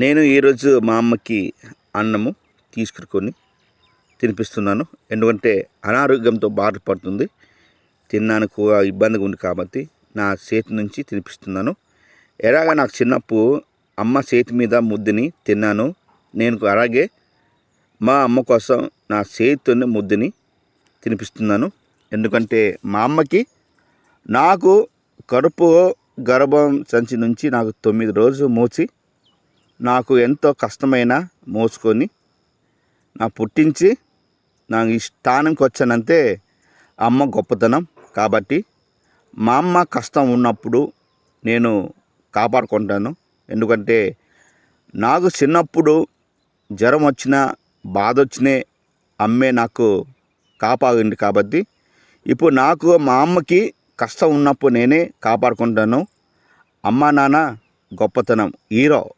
నేను ఈరోజు మా అమ్మకి అన్నము తీసుకుని తినిపిస్తున్నాను. ఎందుకంటే అనారోగ్యంతో బాధపడుతుంది తినడానికి ఇబ్బందిగా ఉంది కాబట్టి నా చేతి నుంచి తినిపిస్తున్నాను. ఎలాగ నాకు చిన్నప్పుడు అమ్మ చేతి మీద ముద్దని తిన్నాను. నేను అలాగే మా అమ్మ కోసం నా చేతితోనే ముద్దని తినిపిస్తున్నాను. ఎందుకంటే మా అమ్మకి నాకు కడుపు గర్భం సంచి నుంచి నాకు తొమ్మిది రోజులు మూచి నాకు ఎంతో కష్టమైన మోసుకొని నా పుట్టించి నాకు ఈ స్థానంకి వచ్చానంతే అమ్మ గొప్పతనం. కాబట్టి మా అమ్మ కష్టం ఉన్నప్పుడు నేను కాపాడుకుంటాను. ఎందుకంటే నాకు చిన్నప్పుడు జ్వరం వచ్చినా బాధ వచ్చినే అమ్మే నాకు కాపాడింది కాబట్టి ఇప్పుడు నాకు మా అమ్మకి కష్టం ఉన్నప్పుడు నేనే కాపాడుకుంటాను. అమ్మ నాన్న గొప్పతనం హీరో.